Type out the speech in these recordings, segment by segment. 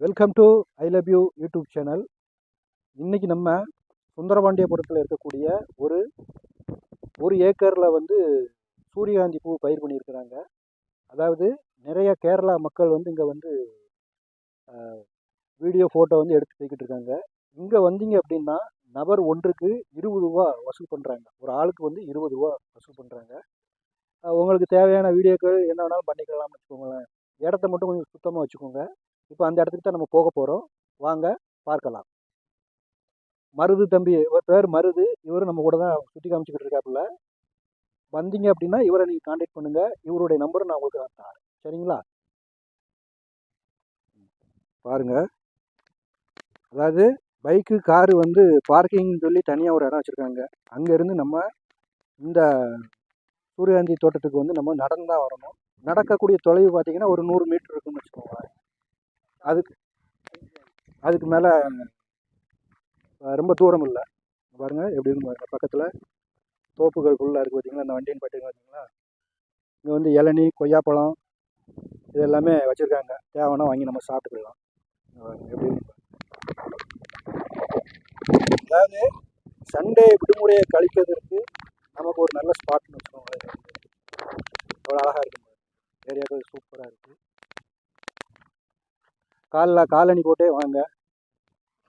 Welcome to I love you YouTube channel இன்றைக்கி நம்ம சுந்தரபாண்டியபுரத்தில் இருக்கக்கூடிய ஒரு ஒரு ஏக்கரில் வந்து சூரியகாந்தி பூ பயிர் பண்ணியிருக்கிறாங்க. அதாவது நிறைய கேரளா மக்கள் வந்து இங்கே வந்து வீடியோ ஃபோட்டோ வந்து எடுத்து போய்கிட்டு இருக்காங்க. இங்கே வந்தீங்க அப்படின்னா நபர் ஒன்றுக்கு இருபது ரூபா வசூல் பண்ணுறாங்க ஒரு ஆளுக்கு வந்து இருபது ரூபா வசூல் பண்ணுறாங்க உங்களுக்கு தேவையான வீடியோக்கள் என்ன வேணாலும் பண்ணிக்கலாம்னு வச்சுக்கோங்களேன். இடத்த மட்டும் கொஞ்சம் சுத்தமாக வச்சுக்கோங்க. இப்போ அந்த இடத்துக்கு தான் நம்ம போக போகிறோம் வாங்க பார்க்கலாம். மருது தம்பி இவர் பேர் மருது. இவர் நம்ம கூட தான் சுற்றி காமிச்சிக்கிட்டு இருக்காப்புல. வந்தீங்க அப்படின்னா இவரை நீங்கள் காண்டாக்ட் பண்ணுங்கள் இவருடைய நம்பரை நான் உங்களுக்கு நான் தரேன். சரிங்களா? பாருங்கள் அதாவது பைக்கு காரு வந்து பார்க்கிங்னு சொல்லி தனியாக ஒரு இடம் வச்சுருக்காங்க. அங்கேருந்து நம்ம இந்த சூரியகாந்தி தோட்டத்துக்கு வந்து நம்ம நடந்து தான் வரணும். நடக்கக்கூடிய தொலைவு பார்த்தீங்கன்னா ஒரு நூறு மீட்டர் இருக்குன்னு வச்சுக்கோங்களேன். அதுக்கு அதுக்கு மேலே ரொம்ப தூரம் இல்லை. பாருங்கள் எப்படி பாருங்கள் பக்கத்தில் தோப்புகள் இருக்குது பார்த்தீங்களா அந்த வண்டின்னு பார்த்தீங்க பார்த்தீங்களா இங்கே வந்து இளநீ கொய்யாப்பழம் இது எல்லாமே வச்சுருக்காங்க. தேவைன்னா வாங்கி நம்ம சாப்பிட்டுக்கலாம். எப்படின்னு எப்படி அதாவது சண்டே விடுமுறையை கழிப்பதற்கு நமக்கு ஒரு நல்ல ஸ்பாட்னு வச்சுக்கோங்களேன் எவ்வளோ அழகாக இருக்கு ஏரியாக்கள் சூப்பராக இருக்குது காலில் காலணி போட்டே வாங்க.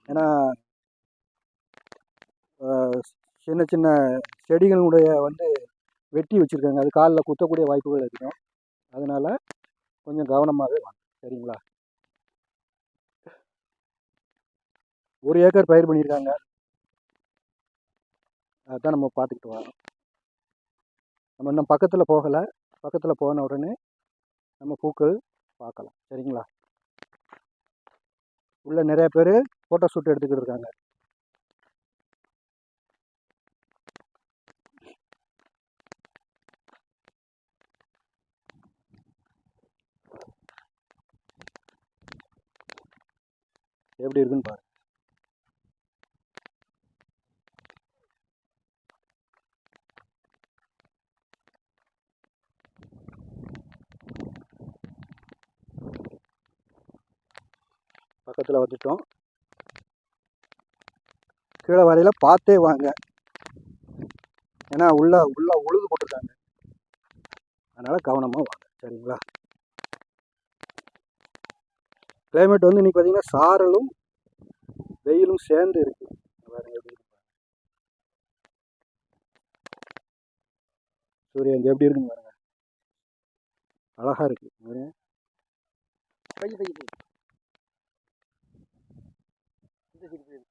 ஏன்னா சின்ன சின்ன செடிகளுடைய வந்து வெட்டி வச்சுருக்காங்க. அது காலில் குத்தக்கூடிய வாய்ப்புகள் அதிகம். அதனால் கொஞ்சம் கவனமாகவே வாங்க. சரிங்களா? ஒரு ஏக்கர் பயிர் பண்ணியிருக்காங்க. அதுதான் நம்ம பார்த்துக்கிட்டு வரோம். நம்ம இன்னும் பக்கத்தில் போகலை. பக்கத்தில் போன உடனே நம்ம பூக்கள் பார்க்கலாம். சரிங்களா? உள்ள நிறைய பேர் ஃபோட்டோ ஷூட் எடுத்துக்கிட்டு இருக்காங்க. எப்படி இருக்குன்னு பாருங்க. பக்கத்தில் வந்துட்டோம். கீழே வரையில் பார்த்தே வாங்க. ஏன்னா உள்ள உள்ள உழுது போட்டிருக்காங்க. அதனால் கவனமாக வாங்க. சரிங்களா? கிளைமேட் வந்து இன்னைக்கு பார்த்தீங்கன்னா சாரலும் வெயிலும் சேர்ந்து இருக்கு. எப்படி இருக்கு சூரியன் எப்படி இருக்குன்னு பாருங்க. அழகா இருக்கு பாருங்க. Bye, bye, bye. இந்த side போய் எடுங்க.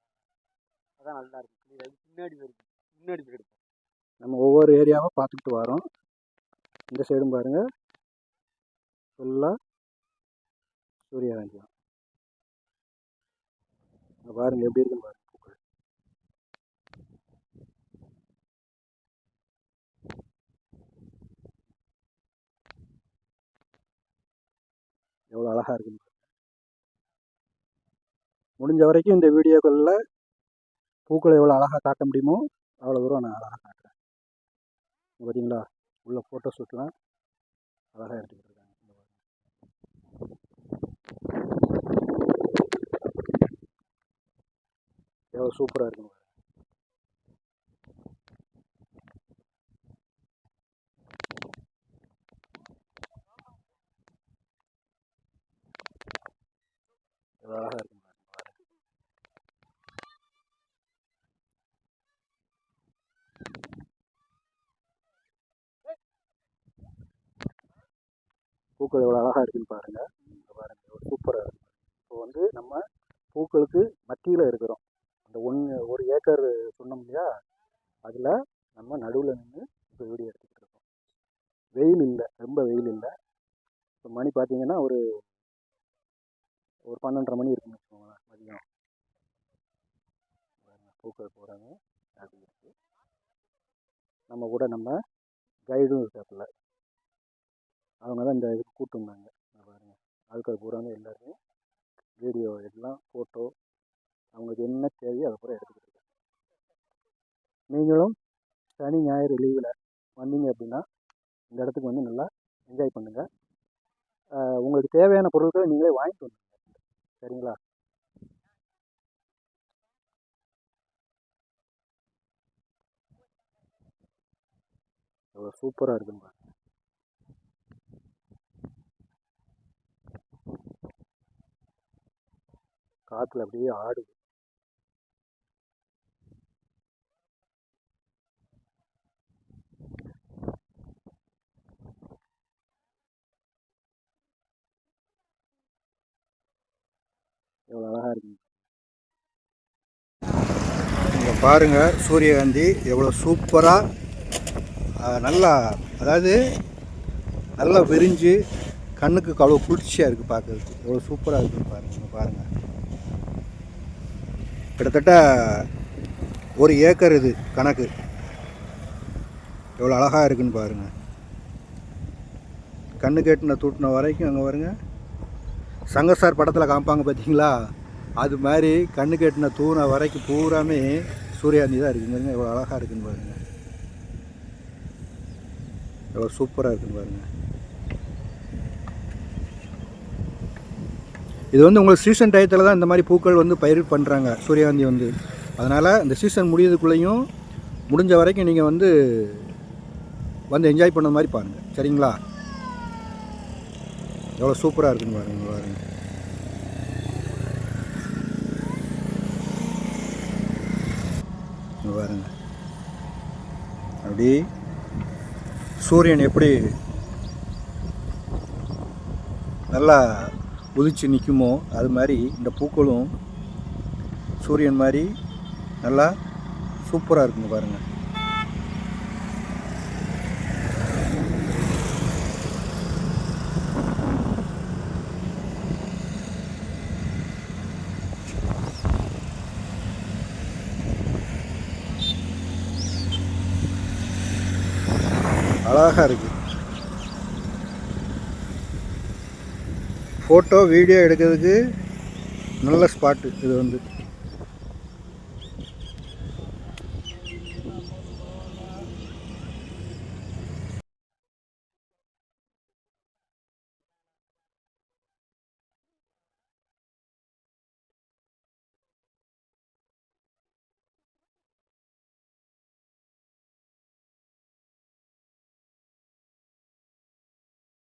தான் நல்லா இருக்கும். clear பின்னாடி வருது முன்னாடி எடுப்போம் நம்ம ஒவ்வொரு ஏரியாவும் பார்த்துக்கிட்டு வரோம். இந்த சைடும் பாருங்கள் ஃபுல்லாக சூரியகாந்தி தான் பாருங்கள் எப்படி இருக்குன்னு பாருங்கள் பூக்கள். எவ்வளோ அழகாக இருக்குன்னு முடிஞ்ச வரைக்கும் இந்த வீடியோக்களில் பூக்களை எவ்வளோ அழகாக காட்ட முடியுமோ அவ்வளோ தூரம் நான் அழகாக காட்டுறேன். பார்த்தீங்களா உள்ள ஃபோட்டோ ஷூட்லாம் அழகாக எடுத்துக்கிட்டு இருக்காங்க. எவ்வளோ சூப்பராக இருக்குங்க. பூக்கள் எவ்வளோ அழகாக இருக்குன்னு பாருங்கள் பாருங்கள் ஒரு சூப்பராக இருக்கும் இப்போ வந்து நம்ம பூக்களுக்கு மத்தியில் இருக்கிறோம். அந்த ஒன்று ஒரு ஏக்கர் சொன்னோம் இல்லையா? அதில் நம்ம நடுவில் நின்று இப்போ வீடியோ எடுத்துக்கிட்டு இருக்கோம். வெயில் இல்லை ரொம்ப வெயில் இல்லை. இப்போ மணி பார்த்தீங்கன்னா ஒரு ஒரு பன்னெண்டரை மணி இருக்குன்னு வச்சுக்கோங்களேன் மதியம். பூக்கள் போகிறாங்க அப்படி இருக்குது நம்ம கூட நம்ம கைடும் இருக்காப்புல. அவங்க தான் இந்த இதுக்கு கூப்பிட்டு வந்தாங்க பாருங்கள் பாருங்க. ஆட்கள் பூராங்க எல்லாருமே வீடியோ எல்லாம் ஃபோட்டோ அவங்களுக்கு என்ன தேவையோ அதை பூரா எடுத்துக்கிட்டு இருக்காங்க. நீங்களும் சனி ஞாயிறு லீவில் வந்தீங்க அப்படின்னா இந்த இடத்துக்கு வந்து நல்லா என்ஜாய் பண்ணுங்கள் உங்களுக்கு தேவையான பொருட்களை நீங்களே வாங்கிட்டு வந்துடுங்க சரிங்களா? சூப்பராக இருக்குங்க பாருங்க. காற்றுல அப்படியே ஆடுது. எவ்வளோ அழகாக இருக்குங்க இங்கே பாருங்கள் சூரியகாந்தி எவ்வளோ சூப்பராக நல்லா அதாவது நல்லா விரிஞ்சு கண்ணுக்கு அவ்வளோ குளிர்ச்சியாக இருக்குது பார்க்குறதுக்கு எவ்வளோ சூப்பராக இருக்குன்னு பாருங்கள் பாருங்கள் கிட்டத்தட்ட ஒரு ஏக்கர் இது கணக்கு. எவ்வளோ அழகாக இருக்குன்னு பாருங்கள் கண்ணு கேட்டுன தூட்டின வரைக்கும் அங்கே வருங்க சங்கர் சார் படத்தில் காமிப்பாங்க பார்த்தீங்களா அது மாதிரி கண்ணு கேட்டின தூண வரைக்கும் பூராமே சூர்யாந்தி தான் இருக்குங்க எவ்வளோ அழகாக இருக்குன்னு பாருங்க. எவ்வளோ சூப்பராக இருக்குன்னு பாருங்கள் இது வந்து உங்களுக்கு சீசன் டயத்தில் தான் இந்த மாதிரி பூக்கள் வந்து பயிர் பண்ணுறாங்க சூரியகாந்தி வந்து. அதனால் இந்த சீசன் முடியறதுக்குள்ளேயும் முடிஞ்ச வரைக்கும் நீங்கள் வந்து வந்து என்ஜாய் பண்ண மாதிரி பாருங்கள் சரிங்களா? எவ்வளோ சூப்பராக இருக்குன்னு பாருங்க பாருங்கள் பாருங்க. பாருங்க. அப்படி சூரியன் எப்படி நல்லா உதிச்சு நிற்குமோ அது மாதிரி இந்த பூக்களும் சூரியன் மாதிரி நல்லா சூப்பராக இருக்குங்க பாருங்கள் அழகாக இருக்குது ஃபோட்டோ வீடியோ எடுக்கிறதுக்கு நல்ல ஸ்பாட்டு இது வந்து.